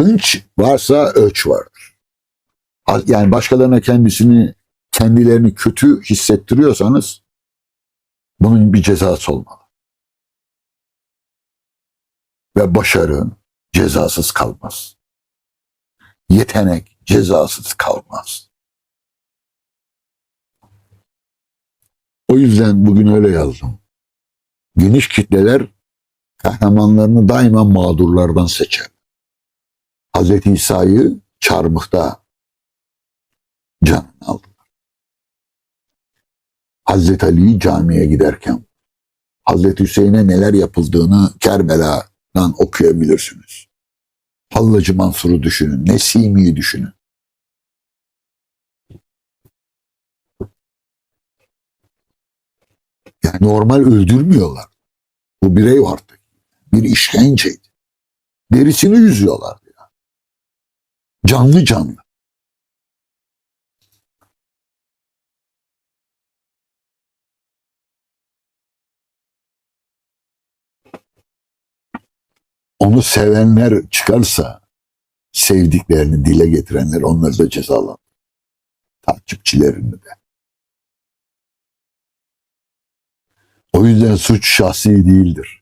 hınç varsa ölç vardır. Yani başkalarına kendisini kendilerini kötü hissettiriyorsanız bunun bir cezası olmalı. Ve başarı cezasız kalmaz. Yetenek cezasız kalmaz. O yüzden bugün öyle yazdım. Geniş kitleler kahramanlarını daima mağdurlardan seçer. Hazreti İsa'yı çarmıhta canını aldılar. Hazreti Ali'yi camiye giderken Hazreti Hüseyin'e neler yapıldığını Kerbela'dan okuyabilirsiniz. Hallacı Mansur'u düşünün, Nesimi'yi düşünün. Yani normal öldürmüyorlar. Bu birey vardı. Bir işkenceydi. Derisini yüzüyorlardı. Canlı canlı. Onu sevenler çıkarsa sevdiklerini dile getirenler onları da cezalar. Takipçilerini de. O yüzden suç şahsi değildir.